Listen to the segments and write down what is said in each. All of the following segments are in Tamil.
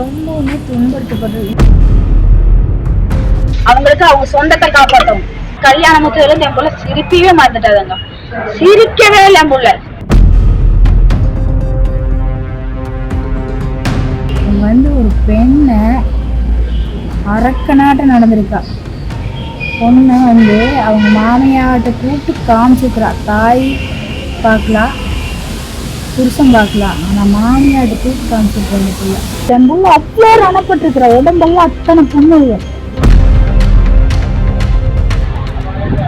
ரொம்பவுமே துன்படுத்தப்படுறது அவங்களுக்கு அவங்க சொந்தத்தை காப்பாற்றும் கல்யாணத்துல இருந்து என் புள்ள சிரிக்கவே மறந்துட்டாதுங்க. சிரிக்கவே இல்லை என் புள்ள. வந்து ஒரு பெண்ணை அரக்கனாட்டம் நடந்திருக்கா. பொண்ணை வந்து அவங்க மாமியார்கிட்ட கூப்பிட்டு காமிச்சிருக்கிறா. தாய் பார்க்கலாம் புருஷன் பார்க்கலாம். ஆனால் மாமியார்கிட்ட கூப்பிட்டு காமிச்சிருக்காங்க பிள்ளை. என் அவ்வளோ ரணப்பட்டிருக்கிறா உடம்பெல்லாம் அத்தனை புண்ணுங்க.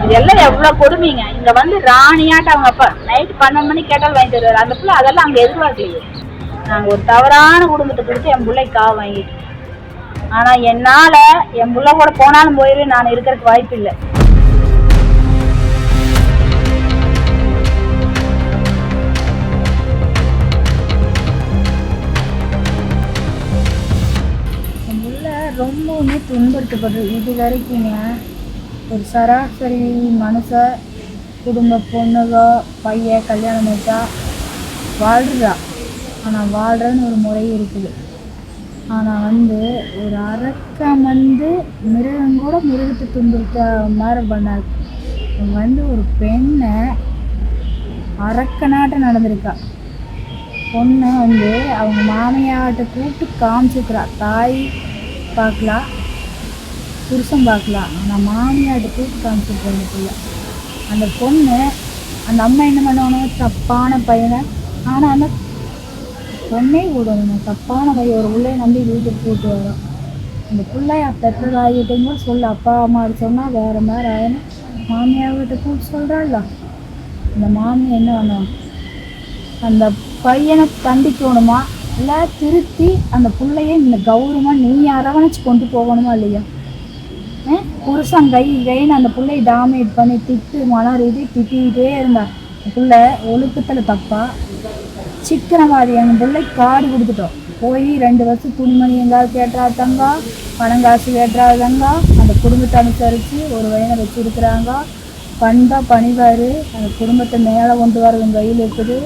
இதெல்லாம் எவ்வளவு கொடுமைங்க. இங்க வந்து ராணியாட்ட அவங்க அப்பா நைட் பன்னெண்டு மணிக்கு கேட்டால் வாங்கி தருவாரு. அந்த பிள்ளை அதெல்லாம் அங்க எதிர்பார்க்கலையே. நாங்க ஒரு தவறான குடும்பத்தை கொடுத்து என் பிள்ளை காவு வாங்கிட்டு ஆனா என்னால என் பிள்ளை கூட போனாலும் போயிரு நான் இருக்கிறதுக்கு வாய்ப்பு இல்லை ரொம்பவுமே துன்படுத்தப்படுறது இது வரைக்குங்க ஒரு சராசரி மனுஷ குடும்ப பொண்ணுக பையன் கல்யாணம் வச்சா வாழ்கிறா ஆனால் வாழ்கிறன்னு ஒரு முறை இருக்குது. ஆனால் வந்து ஒரு அரக்கம் வந்து மிருகம் கூட மிருகத்தை துன்புறுத்த மாதிரி பண்ணார் வந்து ஒரு பெண்ணை அரக்கனாட்டம் நடந்திருக்கா. பொண்ணை வந்து அவங்க மாமியார்கிட்ட கூப்பிட்டு காமிச்சிருக்கிறா. தாய் பார்க்கலாம். புருஷன் பார்க்கலாம். ஆனால் மாமியார்கிட்ட கூப்பிட்டு காமிச்சிட்டு பிள்ளை அந்த பொண்ணு அந்த அம்மா என்ன பண்ணணும் தப்பான பையனை ஆனால் அந்த பொண்ணே விடணும். தப்பான பையன் ஒரு உள்ளே நம்பி வீட்டுக்கு கூப்பிட்டு வரோம். அந்த பிள்ளை பெற்றதாகிட்டும் கூட சொல்ல. அப்பா அம்மா சொன்னால் வேறு மாதிரி மாமியார் மாமியார்கிட்ட கூப்பிட்டு சொல்கிறாள்ல அந்த மாமியார் என்ன பண்ணுவான்? அந்த பையனை கண்டிக்கணுமா இல்லை திருத்தி அந்த பிள்ளைய இந்த கௌரவமாக நீ அரவணைச்சு கொண்டு போகணுமா இல்லையா? ஆ? புருஷன் கை கைன்னு அந்த பிள்ளைய டாமேட் பண்ணி திட்டு மன ரீதி திட்டிக்கிட்டே இருந்தா பிள்ளை ஒழுக்கத்தில் தப்பா? சிக்கனவாதி எங்கள் பிள்ளை காடு கொடுத்துட்டோம் போய் ரெண்டு வருஷம் துணிமணி எங்காவது கேட்டா தங்கா? பணம் காசு கேட்டா தங்கா? அந்த குடும்பத்தை அனுசரித்து ஒரு வயனை வச்சுருக்குறாங்க. பண்பா பணிவார் அந்த குடும்பத்தை மேலே கொண்டு வரது கையில் இருக்குது.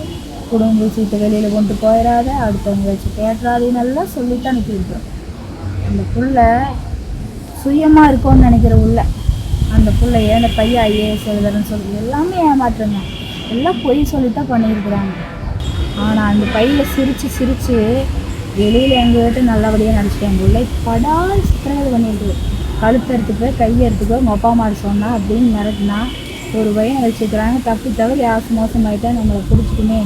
குடும்ப சீட்டு வெளியில் கொண்டு போயிடாத அடுத்தவங்க வச்சு கேட்டுறாதேன்னு சொல்லித்தான் அனுப்பியிருக்கோம் அந்த புள்ள சுயமாக இருக்கும்னு நினைக்கிற உள்ள அந்த பிள்ளைய அந்த பையன் ஐஏஎஸ் எழுதுறேன்னு சொல்லி எல்லாமே ஏமாற்றுங்க எல்லாம் பொய் சொல்லித்தான் பண்ணியிருக்கிறாங்க. ஆனால் அந்த பையில் சிரித்து சிரித்து வெளியில் எங்ககிட்ட நல்லபடியாக நடிச்சிட்டேன் எங்கள் பிள்ளை படால் சித்திரவதை பண்ணியிருக்கு கழுத்தறுத்துக்கோ கையெடுத்துக்கோ உங்கள் அப்பா அம்மா சொன்னா அப்படின்னு மிரட்டினா ஒரு பையனை வச்சுக்கிறாங்க. தப்பி தவிர யாசு மோசமாயிட்டா நம்மளை பிடிச்சிக்குமே.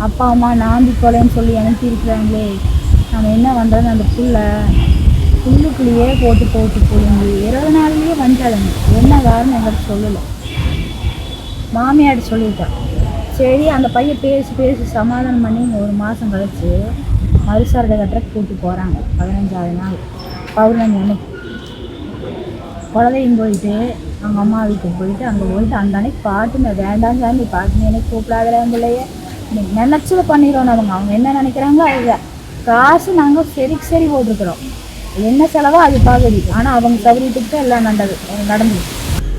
அப்பா அம்மா நாம்பி கொலைன்னு சொல்லி அனுப்பியிருக்கிறாங்களே நம்ம என்ன பண்ணுறது அந்த புள்ள புல்லுக்குள்ளேயே போட்டு போட்டு புழுங்கி இருபது நாள்லேயே வந்துட்டாளுங்க என்ன காரணம் எங்கிட்ட சொல்லலை. மாமியார் சொல்லிட்டான் சரி அந்த பையன் பேசி பேசி சமாதானம் பண்ணி ஒரு மாதம் கழிச்சு மறுசாரடை கட்டுற கூட்டி போகிறாங்க பதினஞ்சாவது நாள். பௌர்ணமி அன்னைக்கு. குழந்தையும் போயிட்டு அவங்க அம்மா வீட்டுக்கு போயிட்டு அங்கே போயிட்டு அந்த அன்னைக்கு பாட்டுன்னு வேண்டாம் சாமி பாட்டுங்க எனக்கு கூப்பிடாத பிள்ளைய நினச்சது பண்ணிடுவோம் அவங்க அவங்க என்ன நினைக்கிறாங்களோ அது காசு நாங்கள் சரி சரி போட்டிருக்கிறோம். என்ன செலவோ அது பகுதி. ஆனால் அவங்க சௌகரியத்துக்கு தான் எல்லாம் நடந்தது நடந்தது.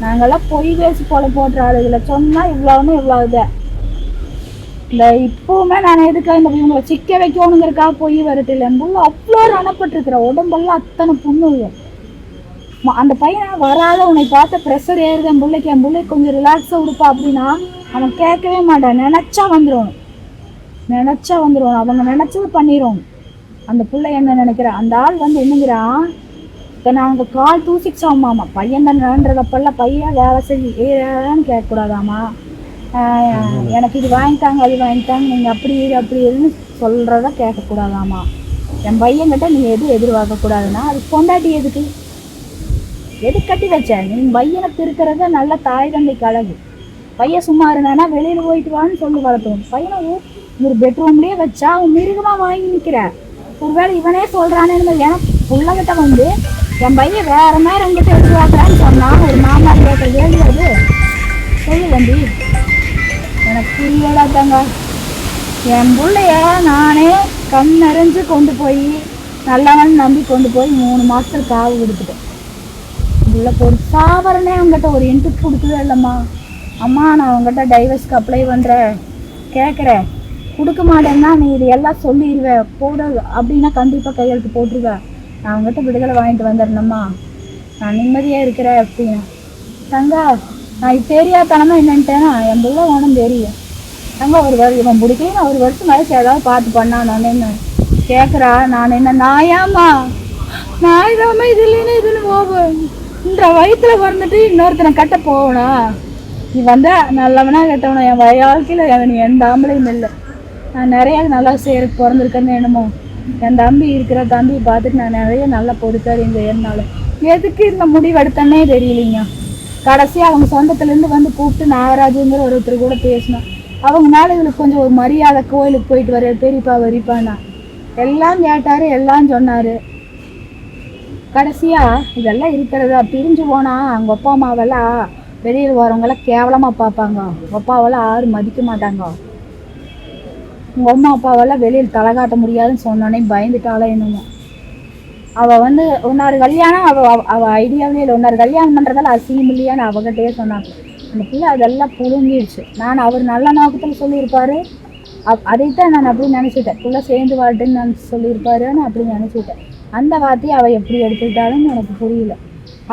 நாங்கெல்லாம் பொய் பேசி போல போட்டுற ஆளுகளை சொன்னால் இவ்வளோன்னு இவ்வளோ இதை இந்த இப்போவுமே நான் எதுக்காக இந்த இவங்களை சிக்க வைக்கணுங்கிறக்காக பொய் வருது இல்லை. என் புள்ள அவ்வளோ ரணப்பட்டுருக்குற. உடம்பெல்லாம் அத்தனை புண்ணு அந்த பையன் வராத உன்னை பார்த்த ப்ரெஷர் ஏறுது. என் பிள்ளைக்கு என் பிள்ளைக்கு கொஞ்சம் ரிலாக்ஸாக கொடுப்பா அப்படின்னா அவன் கேட்கவே மாட்டான். நினச்சா வந்துடும் நினச்சா வந்துடும் அவங்க நினச்சது பண்ணிடும் அந்த பிள்ளை என்ன நினைக்கிற? அந்த ஆள் வந்து என்னங்கிறான் இப்போ நாங்கள் கால் தூசிச்சாமாமா பையன் தானேன்றதப்பெல்லாம் பையன் வேலை செஞ்சு ஏன்னு கேட்கக்கூடாதாம்மா எனக்கு இது வாங்கிட்டாங்க அது வாங்கிட்டாங்க. நீங்கள் அப்படி இது அப்படி இதுன்னு சொல்கிறத கேட்கக்கூடாதாம்மா என் பையன்கிட்ட நீ எதுவும் எதிர்பார்க்கக்கூடாதுன்னா அது பொண்டாட்டி எதுக்கு? எது கட்டி வச்ச? நீ பையனை திருக்கிறத நல்ல தாய் தந்தைக்கு அழகு. பையன் சும்மா இருந்தானா வெளியில் போயிட்டு வான்னு சொல்லி வளர்த்துவோம் பையனை ஒரு பெட்ரூம்லேயே வச்சா அவன் மிருகமாக வாங்கி நிற்கிற ஒருவேளை இவனே சொல்கிறானேன்னு ஏன்னா புள்ளகிட்ட வந்து என் பையன் வேற மாதிரி உங்ககிட்ட எதிர்பார்க்குறான்னு சொன்னான் ஒரு மாமா கேட்க வேண்டியது சொல்லு தம்பி. எனக்கு புரியல தாங்க. என் பிள்ளைய நானே கண் நிறைஞ்சு கொண்டு போய் நல்லவன் நம்பி கொண்டு போய் மூணு மாதத்துக்கு காவு கொடுத்துட்டேன். உள்ள ஒரு சாவரனே அவங்ககிட்ட ஒரு இன்ட்டு கொடுக்கவே இல்லைம்மா. அம்மா நான் உங்கள்கிட்ட டைவர்ஸ்க்கு அப்ளை பண்ணுறேன் கேட்குறேன் கொடுக்க மாட்டேன்னா நீ இது எல்லாம் சொல்லிடுவ போட அப்படின்னா கண்டிப்பாக கையெழுத்து போட்டுருவேன் நான் அவங்ககிட்ட விடுதலை வாங்கிட்டு வந்துடணும்மா. நான் நிம்மதியாக இருக்கிறேன் அப்படின்னு. தங்கா நான் இது தெரியாதனமா என்னன்ட்டேன்னா என் பிள்ளை ஒன்றும் தெரியும். தங்க ஒரு வருஷம் இவன் பிடிக்கல ஒரு வருஷம் வயசு ஏதாவது பார்த்து பண்ணானு என்ன? கேட்குறா நான் என்ன நாயாமா நான் இதாம இது இல்லைன்னு இதுன்னு போவேன் இந்த வயிற்றுல பிறந்துட்டு இன்னொருத்தனை கட்ட போகணும். நீ வந்தால் நல்லவனா கேட்டவனா என் வாழ்க்கையில் அவன் எந்த ஆம்பளையும் இல்லை. நான் நிறைய நல்லா செய்கிறதுக்கு பிறந்திருக்கேன்னு என்னமோ. என் தம்பி இருக்கிற தம்பி பார்த்துட்டு நான் நிறைய நல்லா பொறுத்தாரு இந்த என்னால். எதுக்கு இந்த முடிவெடுத்தனே தெரியலைங்க. கடைசியாக அவங்க சொந்தத்துலேருந்து வந்து கூப்பிட்டு நாகராஜுங்கிற ஒருத்தர் கூட பேசினோம் அவங்கனால இவளுக்கு கொஞ்சம் ஒரு மரியாதை கோயிலுக்கு போயிட்டு வர பெரியப்பா வரிப்பானா எல்லாம் கேட்டார் எல்லாம் சொன்னார். கடைசியாக இதெல்லாம் இருக்கிறதா பிரிஞ்சு போனா அவங்க அப்பா அம்மாவெல்லாம் வெளியில் வரவங்களாம் கேவலமாக பார்ப்பாங்க. அப்பாவெல்லாம் யாரும் மதிக்க மாட்டாங்க. உங்கள் அம்மா அப்பாவெல்லாம் வெளியில் தலை காட்ட முடியாதுன்னு சொன்னோன்னே பயந்துட்டாலே என்னமோ. அவள் வந்து ஒன்னாரு கல்யாணம் அவள் அவ- அவள் ஐடியாவே இல்லை. ஒன்னாரு கல்யாணம் பண்ணுறதால அசிங்கம் இல்லையான்னு அவகிட்டே சொன்னாங்க. அந்த பிள்ளை அதெல்லாம் புழுங்கிடுச்சு. நான் அவர் நல்ல நோக்கத்தில் சொல்லியிருப்பாரு. அப் அதைத்தான் நான் அப்படி நினச்சிட்டேன். பிள்ளை சேர்ந்து வாட்டுன்னு நான் சொல்லியிருப்பாருன்னு அப்படி நினச்சிட்டேன். அந்த வார்த்தையை அவள் எப்படி எடுத்துக்கிட்டாலும் எனக்கு புரியல.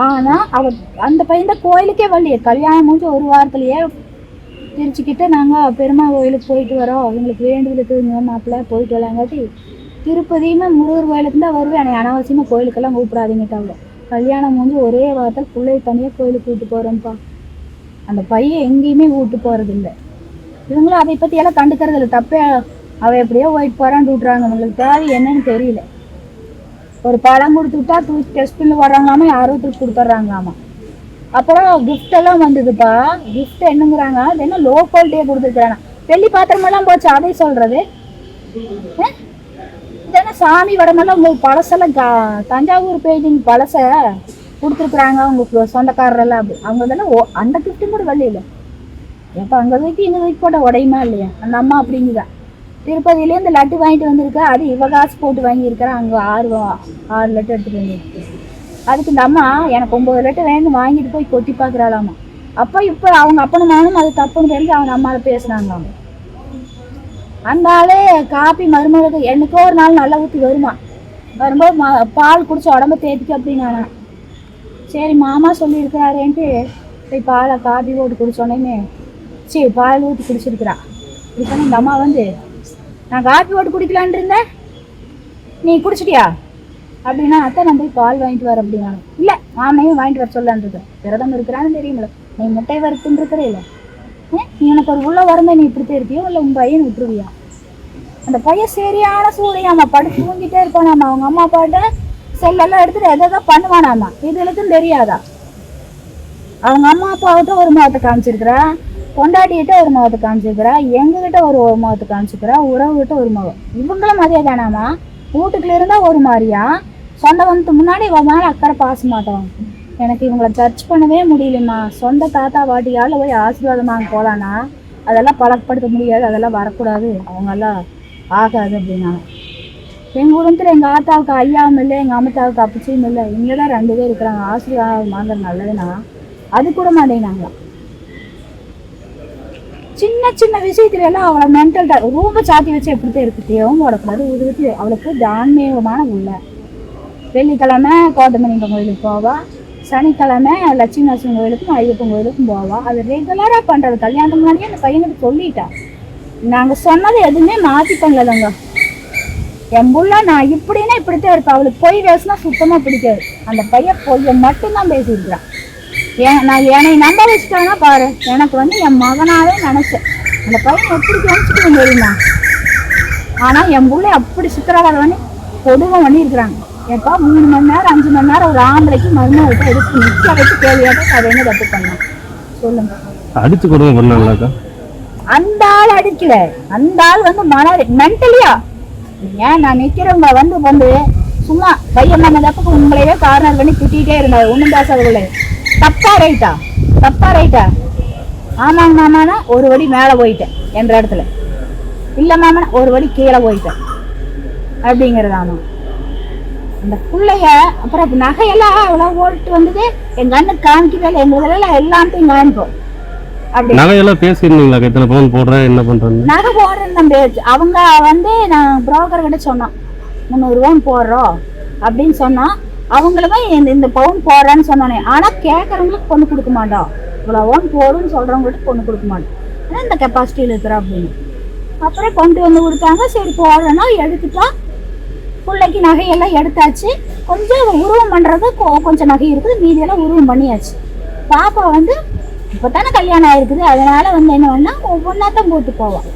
ஆனால் அவள் அந்த பையன் தான் கோயிலுக்கே வரலையே. கல்யாணம் முடிஞ்சு ஒரு வாரத்துலையே திருச்சிக்கிட்ட நாங்கள் பெருமா கோயிலுக்கு போயிட்டு வரோம். எங்களுக்கு வேண்டுதலுக்கு இந்த மாப்பிள்ளை போயிட்டு வரலாங்காட்டி திருப்பதியுமே முருகர் கோயிலுக்கு தான் வருவேன். என்னை அனாவசியமாக கோயிலுக்கெல்லாம் கூப்பிடாதீங்கட்டாங்க கல்யாணம் முடிஞ்சு ஒரே வாரத்தில் பிள்ளைய தனியாக கோயிலுக்கு கூப்பிட்டு போகிறேன்ப்பா அந்த பையன் எங்கேயுமே கூப்பிட்டு போகிறதில்ல இல்லை இவங்களும் அதை பற்றியெல்லாம் கண்டுக்கிறது இல்லை தப்பே அவள் எப்படியோ போயிட்டு போகிறான்னு விட்றாங்க உங்களுக்கு தேவை என்னன்னு தெரியல. ஒரு பழம் கொடுத்துட்டா தூக்கி டெஸ்ட்பின் வர்றாங்களாமா? யாரோ தூக்கி கொடுத்துட்றாங்களாமா? அப்புறம் gift எல்லாம் வந்ததுப்பா. கிஃப்ட் என்னங்கிறாங்க? அது என்ன லோ குவாலிட்டியாக கொடுத்துருக்குறாங்க. வெள்ளி பாத்திரமெல்லாம் போச்சு அதே சொல்கிறது இதென்ன சாமி வடமெல்லாம் உங்களுக்கு பழசெல்லாம் கா- தஞ்சாவூர் பெயிண்டிங் பழச கொடுத்துருக்குறாங்க உங்களுக்கு சொந்தக்காரரெல்லாம் அப்படி. அவங்க இதெல்லாம் ஓ- அந்த கிஃப்ட்டும் கூட வரல இல்லை எப்போ அங்கே தூக்கி இங்கே தூக்கி போட்ட உடையுமா இல்லையா? அந்த அம்மா அப்படிங்குதான் திருப்பதியிலேருந்து லட்டு வாங்கிட்டு வந்திருக்கா அது இவ காசு போட்டு வாங்கியிருக்கிறா அங்கே ஆறு ஆறு லட்டு எடுத்துகிட்டு வந்துருக்கு. அதுக்கு இந்த அம்மா எனக்கு ஒம்பது லட்டு வேணும் வாங்கிட்டு போய் கொட்டி பார்க்குறாளாமா அப்போ இப்போ அவங்க அப்பனுமானும் அது தப்புன்னு தெரிஞ்சு அவங்க அம்மாவை பேசுனாங்களாம் அந்த ஆளே காப்பி மருமகளுக்கு என்னைக்கோ ஒரு நாள் நல்லா ஊற்றி வருமா. வரும்போது மா பால் குடிச்சு உடம்ப தேத்திக்க அப்படின்னானா. சரி மாமா சொல்லியிருக்கிறாரேன்ட்டு போய் பாலை காப்பி போட்டு குடிச்சோடனே சரி பால் ஊற்றி குடிச்சிருக்கிறா. இப்போ இந்த அம்மா வந்து நான் காப்பி போட்டு குடிக்கலான் இருந்தேன். நீ குடிச்சிட்டியா? அப்படின்னா அத்தை நான் போய் பால் வாங்கிட்டு வர அப்படின்னா இல்லை மாமையும் வாங்கிட்டு வர சொல்லலான் இருக்கேன் விரதம் இருக்கிறான்னு தெரியுமில்ல நீ முட்டை வறுத்துன்னு இருக்கிறே இல்லை. நீ எனக்கு ஒரு உள்ள வரமே நீ இப்படி இருப்பியோ இல்லை உன் பையன் விட்டுருவியா? அந்த பையன் சரியான சூடையாமா படுத்து தூங்கிட்டே இருப்பானாமா அவங்க அம்மா அப்பாட்ட செல்லெல்லாம் எடுத்துட்டு எதை எதோ பண்ணுவானாமா? இதுகளுக்கும் தெரியாதா? அவங்க அம்மா அப்பாவிட்ட ஒரு மாதத்தை காமிச்சிருக்கிறா. பொண்டாட்டிகிட்ட ஒரு முகத்தை காமிச்சிருக்கிறா எங்ககிட்ட ஒரு ஒரு முகத்தை காமிச்சிருக்கிறா உறவுகிட்ட ஒரு முகம். இவங்களும் அதே தானாமா? வீட்டுக்குள்ள இருந்தால் ஒரு மாதிரியா? சொந்த வந்து முன்னாடி இவன் மேலே அக்கறை பாச மாட்டோம். எனக்கு இவங்களை சர்ச் பண்ணவே முடியலம்மா. சொந்த தாத்தா பாட்டியால் போய் ஆசீர்வாதமாக வாங்க போகலான்னா அதெல்லாம் பழக்கப்படுத்த முடியாது அதெல்லாம் வரக்கூடாது. அவங்கெல்லாம் ஆகாது அப்படின்னாங்க எங்கள் குடும்பத்தில் எங்கள் ஆத்தாவுக்கு ஐயாவும் இல்லை எங்கள் அம்மத்தாவுக்கு அப்பச்சியும் இல்லை. இங்கே தான் ரெண்டு பேர் இருக்கிறாங்க. ஆசீர்வாதம் வாங்குறது நல்லதுன்னா அது கூட மாட்டேங்கிறாங்களாம் சின்ன சின்ன விஷயத்துல எல்லாம் அவளை மென்டல் ரொம்ப சாத்தி வச்சு எப்படித்தான் இருக்கு? தேவும் போடக்கூடாது இது வச்சு அவளுக்கு தான்மீகமான உள்ள வெள்ளிக்கிழமை கோட்டமணிப்பன் கோயிலுக்கு போவா. சனிக்கிழமை லட்சுமி நரசிம்மன் கோயிலுக்கும் ஐயப்பன் கோயிலுக்கும் போவா. அது ரெகுலராக பண்ணுறது கல்யாணத்துக்கு முன்னாடியே அந்த பையனுக்கு சொல்லிட்டா. நாங்கள் சொன்னது எதுவுமே மாற்றி பண்ணலதாங்க என் புள்ள நான் இப்படின்னா இப்படித்தான் இருப்பேன் அவளுக்கு பொய் பேசுனா சுத்தமாக பிடிக்காது. அந்த பையன் பொய்யை மட்டும்தான் பேசியிருக்கிறான். ஏன் நான் என்னை நம்ப வச்சுட்டானா பாரு. எனக்கு வந்து என் மகனாவே நினைச்சேன். அந்த பையன் எப்படி கவனிச்சுட்டு தெரியுமா? ஆனால் என் புள்ளை அப்படி சித்திரவதை பண்ணி கொடுமை பண்ணி இருக்கிறாங்க எப்பா மூணு மணி நேரம் அஞ்சு மணி நேரம் ஒரு ஆம்பளைக்கு மருமகிட்ட எடுத்து நிற்க வச்சு கேள்வியாக அதை என்ன தப்பு பண்ணேன் சொல்லுங்க. அடிச்சு கொடுங்க பண்ணலாம்க்கா அந்த ஆள் அடிக்கல. அந்த ஆள் வந்து மன மென்டலியா ஏன் நான் நிக்கிறவங்க வந்து வந்து சும்மா பையன் நம்ம தப்புக்கு உங்களையே கார்னர் பண்ணி திட்டிகிட்டே இருந்தாரு. ஒன்றும் பேசாதவங்களே தப்பா ரைட்டா தப்பா ரைட்டா ஆமாங்க மாமானா ஒரு வடி மேலே போயிட்டேன் என்ற இடத்துல. இல்லை மாமனா ஒரு வடி கீழே போயிட்டேன். அப்படிங்கிறது ஆமா. அந்த பிள்ளைய அப்புறம் நகையெல்லாம் அவ்வளோ ஓட்டு வந்தது? எங்கள் அண்ணன் காமிக்கவே இல்லை. எங்கள் இதெல்லாம் எல்லாத்தையும் காமிப்போம். அப்படி. நகையெல்லாம் பேசியிருந்தீங்களா? இத்தனை பவுன் போடுறேன் என்ன பண்றேன்னு? நகை போடுறேன்னு தம்பி அவங்க வந்து நான் புரோக்கர் கிட்ட சொன்னோம் முந்நூறுவான்னு போடுறோம் அப்படின்னு சொன்னோம் அவங்களுமே இந்த இந்த பவுன் போடுறேன்னு சொன்னோன்னே ஆனால் கேட்குறவங்களுக்கு பொண்ணு கொடுக்க மாட்டோம் இவ்வளோ ஓன் போடுன்னு சொல்கிறவங்களுக்கு பொண்ணு கொடுக்க மாட்டோம் ஏன்னா இந்த கெப்பாசிட்டியில் இருக்கிறோம் அப்படின்னு. அப்புறம் கொண்டு வந்து கொடுத்தாங்க. சரி போடுறேன்னா எடுத்துட்டா. பிள்ளைக்கு நகையெல்லாம் எடுத்தாச்சு. கொஞ்சம் உருவம் பண்ணுறது கொஞ்சம் நகை இருக்குது. மீதியெல்லாம் உருவம் பண்ணியாச்சு. பாப்பா வந்து இப்போ தானே கல்யாணம் ஆயிருக்குது. அதனால வந்து என்ன பண்ணால் ஒவ்வொன்றாத்தான் போட்டு போவான்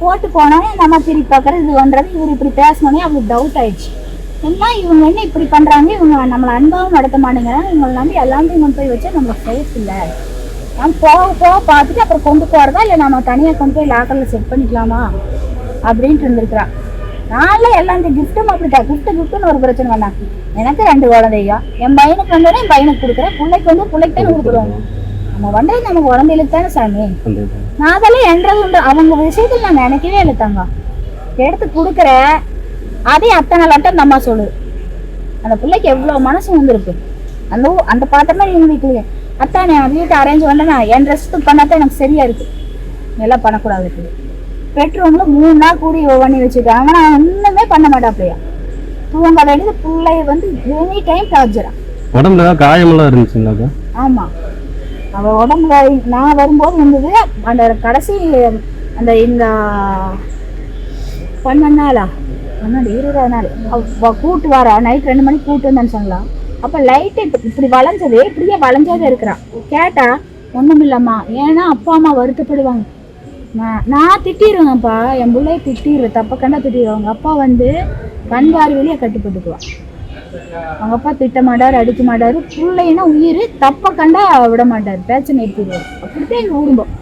போட்டு போனோடனே நம்ம திருப்பி பார்க்குறது இது பண்ணுறது இவர் இப்படி பேசினோடனே அவங்களுக்கு டவுட் ஆயிடுச்சு. என்ன இவங்க என்ன இப்படி பண்ணுறாங்க இவங்க நம்மளை அன்பாகவும் நடத்த மாட்டேங்கிறாங்க. இவங்களை நம்பி எல்லாத்தையும் கொண்டு போய் வச்சா நம்மளுக்கு சேஃப் இல்லை. நம்ம போக போக பார்த்துட்டு அப்புறம் கொண்டு போகிறதா இல்லை நம்ம தனியாக கொண்டு போய் லாக்கரில் செட் பண்ணிக்கலாமா? அப்படின்ட்டு இருந்திருக்கிறா. நான்லாம் எல்லாம் இந்த கிஃப்ட்டும் அப்படிதான் கிஃப்ட் கிஃப்ட்னு ஒரு பிரச்சனை வேணாம். எனக்கு ரெண்டு குழந்தையா? என் பையனுக்கு வந்தோடனே என் பையனுக்கு கொடுக்குறேன். பிள்ளைக்கு வந்து பிள்ளைக்கு தானே கொடுக்குறோம். நம்ம பண்ணுறது நம்ம குழந்தைகளுக்கு தானே சாமி. நான் அதெல்லாம் என்றது உண்டு அவங்க விஷயத்தில் நான் நினைக்கவே இல்லை தங்க எடுத்து கொடுக்குறேன். அதே அத்தனை லட்டம் அந்த அம்மா சொல்லுது. அந்த பிள்ளைக்கு எவ்வளோ மனசு வந்திருக்கு. அந்த அந்த பாத்திரமா எங்கள் வீட்டுல அத்தா நான் வீட்டை அரேஞ்ச் பண்ணேன்னா என் ட்ரெஸ்ஸுக்கு பண்ணாதான் எனக்கு சரியா இருக்கு. எல்லாம் பண்ணக்கூடாது பெட்ரூம்ல மூணு நாள் கூடி பண்ணி வச்சுருக்காங்க. நான் ஒன்றுமே பண்ண மாட்டாப்லையா? தூங்க வேண்டியது பிள்ளைய வந்து எனி டைம் டார்ச்சரா உடம்புல காயமெல்லாம் இருந்துச்சுங்களாக்கா ஆமா. அவ உடம்புல நான் வரும்போது இருந்தது அந்த கடைசி அந்த இந்த பன்னெண்டு நாளா? பன்னெண்டு இருபதாவது நாள் அவ கூட்டு வரா? நைட் ரெண்டு மணிக்கு கூட்டு வந்தேன்னு சொல்லலாம் அப்போ லைட்டு இப்படி வளைஞ்சது இப்படியே வளைஞ்சதே இருக்கிறான் கேட்டா ஒன்றும் இல்லைம்மா ஏன்னா அப்பா அம்மா வருத்தப்படுவாங்க. நான் நான் திட்டிடுவேன்ப்பா என் பிள்ளைய திட்டிடுவேன் தப்ப கண்டா திட்டிடுவாங்க அவங்க அப்பா வந்து கண் பார்வையிலேயே கட்டுப்பட்டுக்குவான் அவங்க அப்பா திட்ட மாட்டார் அடிக்க மாட்டார். பிள்ளைன்னா உயிர். தப்ப கண்டா விட மாட்டார். பேச்சை நிறுத்திடுவார் அப்படித்தான் எங்கள் குடும்பம்.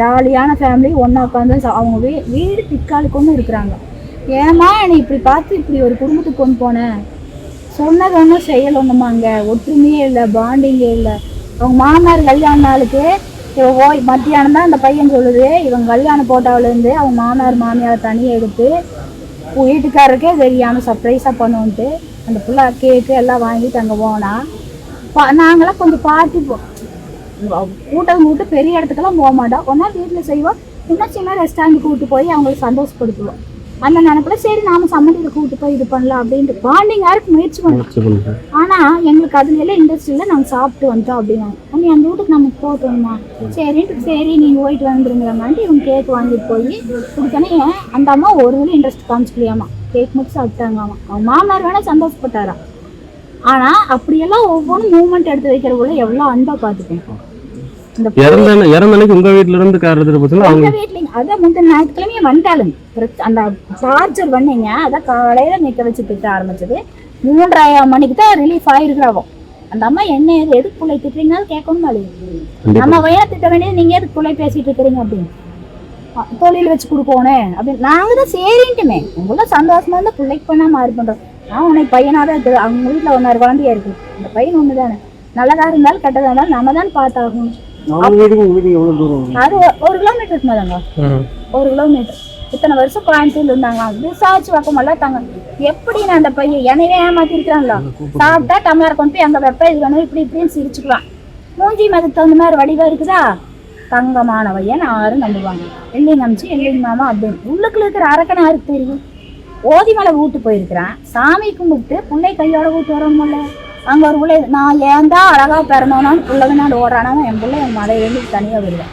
ஜாலியான ஃபேமிலி ஒன்றா உட்காந்து அவங்க வீ வீடு திக்காலுக்கு ஒன்று இருக்கிறாங்க. ஏமா என்னை இப்படி பார்த்து இப்படி ஒரு குடும்பத்துக்கு கொண்டு போனேன் சொன்னது ஒன்றும் செயல் ஒன்றுமாங்க ஒற்றுமையே இல்லை பாண்டிங்கே இல்லை. அவங்க மாமனார் கல்யாண நாளுக்கு இவ ஓய் மத்தியானம் தான் அந்த பையன் சொல்லுது. இவன் கல்யாணம் போட்டாவிலேருந்து அவங்க மாமனார் மாமியார் தனியாக எடுத்து வீட்டுக்காரருக்கே தெரியாமல் சர்ப்ரைஸாக பண்ணுவோன்ட்டு அந்த புள்ள கேக்கு எல்லாம் வாங்கிட்டு அங்கே போனால் பா நாங்களாம் கொஞ்சம் பார்த்து போ கூட்டம் கூட்டு பெரிய இடத்துக்கெல்லாம் போக மாட்டோம். ஒன்றா வீட்டில் செய்வோம். இன்னும் சின்ன ரெஸ்டாரண்ட் கூட்டு போய் அவங்களுக்கு சந்தோஷப்படுத்துவோம். அந்த நினப்புல சரி நாம சம்மந்தியில் கூட்டு போய் இது பண்ணலாம் அப்படின்ட்டு பாண்டிங் யாருக்கு முயற்சி பண்ணோம். முயற்சி பண்ணுறேன் ஆனா எங்களுக்கு அதுல எல்லாம் இன்ட்ரெஸ்ட் இல்லை நாங்க சாப்பிட்டு வந்துட்டோம் அப்படின்னாங்க அண்ணி அந்த வீட்டுக்கு நம்ம போட்டோம்மா சரின்ட்டு சரி நீங்க போயிட்டு வந்துருங்கிறமான்ட்டு இவங்க கேக் வாங்கிட்டு போய் கொடுத்தோன்னே அந்த அம்மா ஒரு வேலை இன்ட்ரெஸ்ட் காமிச்சிக்கலையாமா? கேக் மட்டும் சாப்பிட்டாங்களாமா? அவங்க மாமனார் வேணா சந்தோஷப்பட்டாரா? ஆனா அப்படியெல்லாம் ஒவ்வொன்றும் மூமெண்ட் எடுத்து வைக்கிறவங்கள எவ்வளவு அன்பா பார்த்துக்கணும் இந்த இறந்த இறந்த அன்னைக்கு உங்க வீட்ல இருந்து கார் எடுத்துட்டு போச்சுன்னா அவங்க எங்க வீட்லயும் அதான் முந்தின ஞாயிற்றுக்கிழமையே வந்துட்டாளுங்க பிரச்ச- அந்த சார்ஜர் வந்தீங்க அதான் காலையில நிக்க வச்சு திட்ட ஆரம்பிச்சது. மூன்றரை மணிக்கு தான் ரிலீஃப் ஆயிருக்கிறாவோ அந்த அம்மா என்ன எதுக்கு பிள்ளை திட்டுறீங்கன்னு கேட்கணும் கண்டிப்பா. நம்ம பையனை திட்ட வேண்டியது? நீங்க எதுக்கு பிள்ளை பேசிட்டு இருக்கிறீங்க? அப்படின்னு. தொழில் வச்சு கொடுக்கணும் அப்படின்னு. நாங்க தான் சரின்ட்டுமே. உங்கள சந்தோஷமா இருந்தா பிள்ளைக்கு பண்ணா மாறி பண்றோம் நான் உன்னை பையனா தான் இருக்குது அவங்க வீட்டுல ஒன்னாறு குழந்தையா இருக்கு. அந்த பையன் ஒன்று தானே நல்லதா இருந்தாலும் கெட்டதா இருந்தாலும் நம்ம தான் பார்த்தாகணும். அவங்க வீட்டுக்கு உங்க வீட்டுக்கு எவ்வளவு தூரம் அது ஒரு கிலோமீட்டர் இருக்குமாதாங்க ஒரு கிலோமீட்டர் இத்தனை வருஷம் கோயம்புத்தூர்ல இருந்தாங்க விசாரிச்சு வைக்கமெல்லாம் தாங்க எப்படி நான் அந்த பையன் என்னையே ஏமாத்தி சாப்பிட்டா டம்ளர் கொண்டு போய் அங்க வைப்ப இது வேணும் இப்படி இப்படின்னு சிரிச்சுக்கலாம் மூஞ்சி மதுக்கு தகுந்த மாதிரி வடிவா இருக்குதா? தங்கமான பையன் யாரும் நம்புவாங்க. இல்லைங்க அமிச்சு இல்லைங்க மாமா அப்படின்னு உள்ளுக்குள்ள இருக்கிற அரக்கனை யாருக்கு தெரியும்? ஓதி மலை வீட்டு போயிருக்கிறேன். சாமி கும்பிட்டு பிள்ளை கையோட வீட்டு வரணும்ல. அங்க ஒரு பிள்ளை நான் ஏன்டா அழகா பிறந்தோனான்னு பிள்ளை நாடு ஓடுறானா? என் பிள்ளை என் மலையிலேருந்து தனியா வருவேன்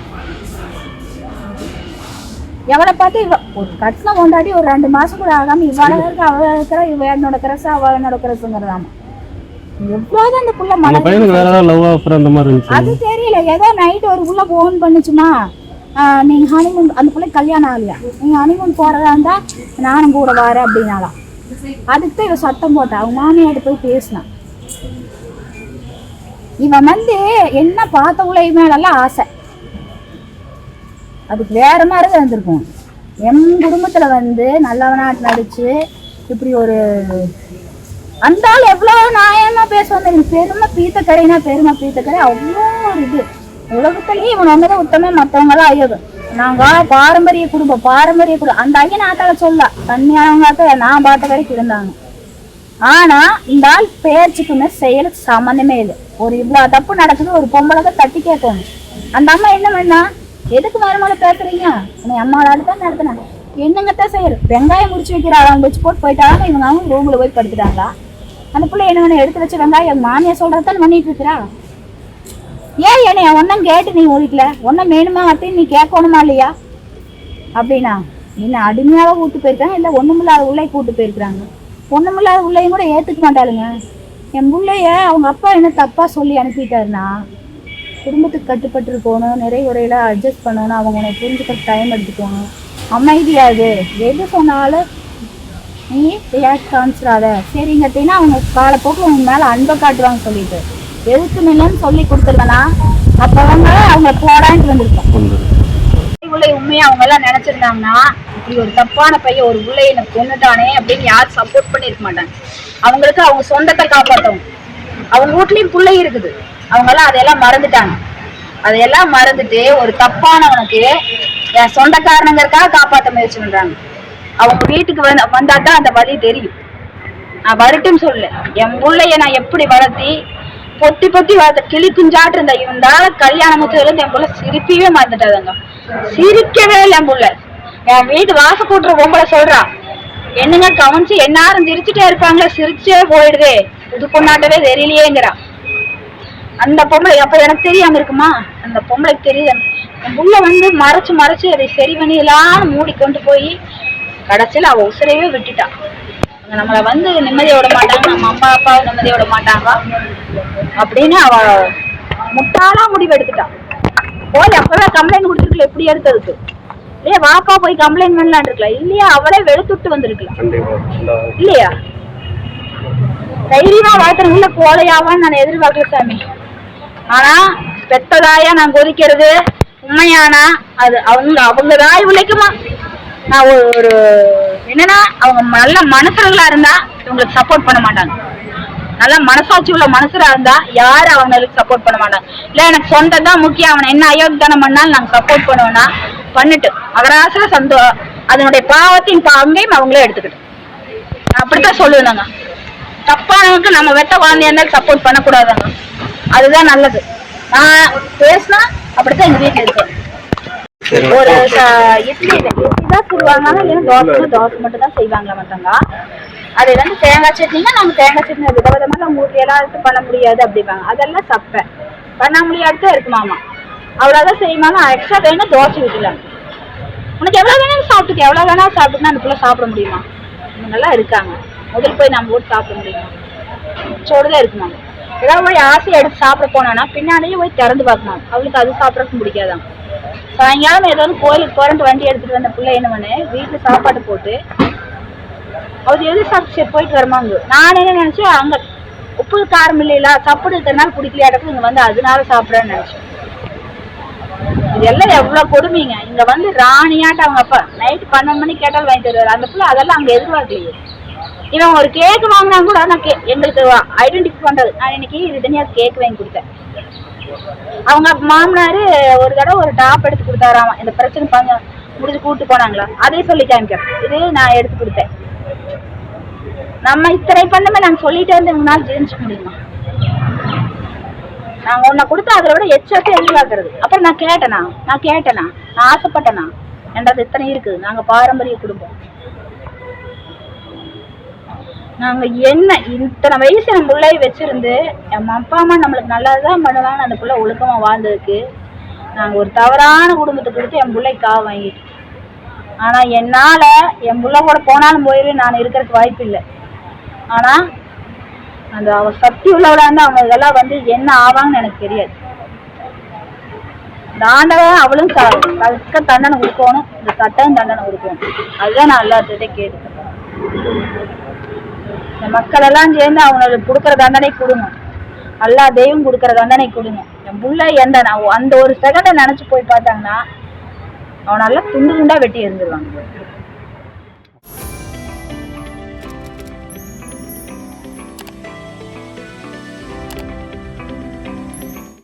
எவளை பார்த்து இவ ஒரு கட்டின கொண்டாடி ஒரு ரெண்டு மாசம் கூட ஆகாம இவள இருக்க அவ இருக்கிற இவ என்னோட கிரஸ் அவ என்னோட கிரஸ்ங்கிறதாம எவ்வளவுதான் அந்த புள்ள அந்த மழை பையனுக்கு வேற ஏதாவது லவ் ஆஃபர் அந்த மாதிரி இருந்துச்சு. அது தெரியல. ஏதோ நைட் ஒரு புள்ள ஃபோன் பண்ணுச்சுமா? ஆஹ் நீங்க ஹனிமூன் அந்த பிள்ளை கல்யாணம் ஆகலையா? நீங்க ஹனிமூன் போறதா இருந்தா நானும் கூட வரேன் அப்படின்னாலாம் அதுக்கு தான் இவ சத்தம் போட்டா. அவங்க மாமியாட்ட போய் பேசினான் இவன் வந்து என்ன பார்த்தவங்கள மேலெல்லாம் ஆசை. அதுக்கு வேற மாதிரி இருந்திருக்கும். என் குடும்பத்துல வந்து நல்லவனாட்டு நடிச்சு இப்படி ஒரு அந்த ஆள் எவ்வளோ நியாயமாக பேசுவாங்க எனக்கு பெருமை பீத்தக்கரைனா பெருமை பீத்தக்கரை. அவ்வளோ ஒரு இது. உலகத்திலேயே இவன் வந்ததை உத்தமே மற்றவங்களாம் ஐயது நாங்க பாரம்பரிய குடும்பம் பாரம்பரிய குடும்பம். அந்த ஐயன் ஆத்தால சொல்ல தண்ணியானவங்க நான் பார்த்த வரைக்கும் இருந்தாங்க. ஆனா இந்த ஆள் பேச்சுக்குமே செயலுக்கு சம்மந்தமே இல்லை. ஒரு இவ்வளவு தப்பு நடக்குது ஒரு பொம்பளை தான் தட்டி கேட்கணும். அந்த அம்மா என்ன பண்ணா? எதுக்கு மருமகளை பேசுறீங்க? உன்னை அம்மாவோட தான் நடத்தினேன். என்னங்கத்தான் செய்யற வெங்காயம் முடிச்சு வைக்கிறாள் அவங்க வச்சு போட்டு போயிட்டாங்க இவங்க அவங்க ரூம்ல போய் படுத்துட்டாங்களா? அந்த பிள்ளை என்ன எடுத்து வச்ச வெங்காயம் மாமியா சொல்றதான் பண்ணிட்டு இருக்கிறா? ஏன் என்னைய ஒன்னும் கேட்டு நீ ஓடிக்கல ஒன்னும் வேணுமா அப்படின்னு நீ கேட்கணுமா இல்லையா? அப்படின்னா என்ன அடிமையாக கூட்டு போயிருக்காங்க இல்லை ஒண்ணுமில்லாத உள்ளே கூட்டு போயிருக்கிறாங்க? பொண்ணுமில்லாத உள்ளேயும் கூட ஏற்றுக்க மாட்டாளுங்க. என் பிள்ளைய அவங்க அப்பா என்ன தப்பாக சொல்லி அனுப்பிட்டாருன்னா குடும்பத்துக்கு கட்டுப்பட்டு இருக்கணும் நிறைய அட்ஜஸ்ட் பண்ணணும் அவங்க உன்னை புரிஞ்சுக்க டைம் எடுத்துக்கணும் அமைதியாது எது சொன்னாலும் நீ ரியாக்ட் காமிச்சிடாத சரிங்கட்டினா அவங்க காலப்போக்கில் உங்க மேலே அன்பை காட்டுவாங்க சொல்லிட்டு. எதுக்கு இல்லைன்னு சொல்லி கொடுத்துருவேனா அப்போ அவங்க அவங்க போடான்ட்டு வந்திருக்கோம் உள்ளே உண்மையா அவங்க எல்லாம் நினைச்சிருந்தாங்கன்னா இப்படி ஒரு தப்பான பையன் ஒரு உள்ளே என்ன கொண்டுட்டானே அப்படின்னு யாரும் சப்போர்ட் பண்ணிருக்க மாட்டாங்க. அவங்களுக்கு அவங்க சொந்தத்தை காப்பாற்றவும் அவங்க வீட்லயும் பிள்ளை இருக்குது. அவங்க எல்லாம் அதையெல்லாம் மறந்துட்டாங்க. அதையெல்லாம் மறந்துட்டு ஒரு தப்பானவனுக்கு என் சொந்தக்காரனுங்கிறக்காக காப்பாற்ற முயற்சி பண்றாங்க. அவங்க வீட்டுக்கு வந்து வந்தா தான் அந்த வழி தெரியும். நான் வரட்டுன்னு சொல்லு என் பிள்ளைய நான் எப்படி வளர்த்தி பொத்தி பொத்தி வளர்த்த கிளி குஞ்சாட்டு இருந்த இவந்தால கல்யாணம் இருந்து என் பிள்ளை சிரிப்பியே மறந்துட்டாதாங்க. சிரிக்கவே இல்லை என் புள்ள. என் வீட்டு வாச கூட்டுற பொம்பளை சொல்றா என்னங்க கவனிச்சு எல்லாரும் சிரிச்சுட்டே இருப்பாங்களே சிரிச்சே போயிடுதே. புது பொண்ணாட்டவே தெரியலையேங்கிறா. அந்த பொம்பளை அப்ப எனக்கு தெரியாம இருக்குமா? அந்த பொம்பளைக்கு தெரியுது? என் புள்ள வந்து மறைச்சு மறைச்சு அதை சரி பண்ணிடலான்னு மூடி கொண்டு போய் கடைசியில் அவ உசுரையே விட்டுட்டா. அவங்க நம்மளை வந்து நிம்மதியை விட மாட்டாங்க நம்ம அம்மா அப்பாவை நிம்மதியை விட மாட்டாங்க அப்படின்னு அவ முட்டாளா முடிவு எடுத்துட்டான் போய் அப்பவே கம்ப்ளைண்ட் கொடுத்துருக்கல எப்படி எடுத்ததுக்கு இல்லையா வாப்பா போய் கம்ப்ளைண்ட் பண்ணலான் இருக்கலாம் இல்லையா அவளே வெளுத்துட்டு வந்திருக்கலாம் இல்லையா? தைரியமா வளர்த்துறவங்கள கோலையாவான்னு நான் எதிர்பார்க்கல சாமி. ஆனா பெத்ததாயா நான் கொதிக்கிறது உண்மையானா அது அவங்க அவங்க தாய் உழைக்குமா? நான் ஒரு ஒரு என்னன்னா அவங்க நல்ல மனுஷர்களா இருந்தா இவங்களுக்கு சப்போர்ட் பண்ண மாட்டாங்க. நல்ல மனசாட்சி உள்ள மனுஷரா இருந்தா யாரும் அவங்களுக்கு சப்போர்ட் பண்ண மாட்டாங்க இல்ல எனக்கு சொந்தம் தான் முக்கியம். அவனை என்ன அயோக்கியத்தனம் பண்ணாலும் நாங்க சப்போர்ட் பண்ணுவோம்னா பண்ணிட்டு. அவராசல சந்தோ அதனுடைய பாவத்தையும் பங்கையும் அவங்களே எடுத்துக்கிட்டு. அப்படித்தான் சொல்லுவேங்க தப்பானவங்களுக்கு நம்ம வெட்ட குழந்தையா இருந்தாலும் சப்போர்ட் பண்ணக்கூடாதாங்க. அதுதான் நல்லது. நான் பேசினா அப்படித்தான் எங்க வீட்டுல இருக்கு ஒரு இட்லி இட்லி தான் சொல்லுவாங்க. தோசை தோசை மட்டும் தான் செய்வாங்களா மத்தவங்க. அது வந்து தேங்காய் சட்னினா நம்ம தேங்காய் சட்னி விதவிதமா நம்ம ஊர்ல எல்லாம் எடுத்து பண்ண முடியாது அப்படிம்பாங்க. அதெல்லாம் சப்பை பண்ண முடியாதுதான் இருக்கு மாமா. செய்யுமா நான் எக்ஸ்ட்ரா வேணும் தோசை விட்டுலாம் உனக்கு எவ்வளோ வேணாலும் சாப்பிட்டுக்க. எவ்வளோ வேணாலும் சாப்பிட்டுனா அந்த பிள்ளை சாப்பிட முடியுமா? இவங்கெல்லாம் இருக்காங்க. முதல் போய் நம்ம போட்டு சாப்பிட முடியுமா? சோடுதான் இருக்குமா ஏதாவது போய் ஆசை எடுத்து சாப்பிட போனோன்னா பின்னாடியே போய் திறந்து பார்க்கணும். அவளுக்கு அது சாப்பிட்றதுக்கு பிடிக்காதான் சாயங்காலம் ஏதாவது கோயிலுக்கு போறேன்ட்டு வண்டி எடுத்துட்டு வந்த பிள்ளை என்ன பண்ணு? வீட்டுல சாப்பாடு போட்டு அவர் எது சரி போயிட்டு வருமாங்க நான் என்ன நினச்சேன் அங்க உப்பு காரம் இல்லையில சப்புடு இருக்கிறனால இடத்துல இங்க வந்து அதனால சாப்பிட்றேன்னு நினைச்சேன். இதெல்லாம் எவ்வளோ கொடுமைங்க. இங்க வந்து ராணியாட்ட அவங்க அப்பா நைட் பன்னெண்டு மணிக்கு கேட்டால் வாங்கி தருவார். அந்த பிள்ளை அதெல்லாம் அங்க எதிர்பார்க்கலையே. இவன் ஒரு கேக் வாங்கினா கூட நான் கே எங்களுக்கு ஐடென்டிஃபை பண்ணுறது நான் இன்னைக்கு இது தனியாக கேக் வாங்கி கொடுத்தேன். அவங்க மாமனாரு ஒரு தடவை ஒரு டாப் எடுத்து கொடுத்தாராமா. இந்த பிரச்சனை பண்ண முடிஞ்சு கூப்பிட்டு போனாங்களா? அதே சொல்லி காமிக்கிறேன். இது நான் எடுத்து கொடுத்தேன். நம்ம இத்தனை பண்ணுமே நாங்க சொல்லிட்டே இருந்து இவங்களால ஜெயிச்சுக்க முடியுமா? நாங்க உன்னை கொடுத்து அதை விட எச்சாச்சும் எதிர்பார்க்கறது. அப்புறம் நான் கேட்டேனா? நான் கேட்டேனா? நான் ஆசைப்பட்டேனா? என்றது இத்தனை இருக்குது. நாங்க பாரம்பரிய குடும்பம். நாங்க என்ன இத்தனை வயசு நம்ம பிள்ளைய வச்சிருந்து என் அப்பா அம்மா நம்மளுக்கு நல்லதுதான் பண்ணுவாங்க அந்த பிள்ளை ஒழுக்கமா வாழ்ந்ததுக்கு நாங்க ஒரு தவறான குடும்பத்தை கொடுத்து என் பிள்ளை காவு வாங்கிட்டு ஆனா என்னால என் பிள்ளை கூட போனாலும் போயிரு நான் இருக்கிறதுக்கு வாய்ப்பு இல்லை ஆனா அந்த அவ சக்தி உள்ளவளா இருந்தா அவங்க இதெல்லாம் வந்து என்ன ஆவாங்கன்னு எனக்கு தெரியாது. தாண்டவன் அவளும் ச- தக்க தண்டனை கொடுக்கணும். இந்த சட்டம் தண்டனை கொடுக்கணும். அதுதான் நான் எல்லாத்துக்கிட்டே கேட்டுக்கிறேன். இந்த மக்கள் எல்லாம் சேர்ந்து அவங்களுக்கு கொடுக்குற தண்டனை கொடுங்க. எல்லா தெய்வம் கொடுக்குற தண்டனை கொடுங்க. என் புள்ள எந்த நான் அந்த ஒரு செகண்டை நினைச்சு போய் பார்த்தாங்கன்னா அவனால துண்டு துண்டா வெட்டி இருந்துருவாங்க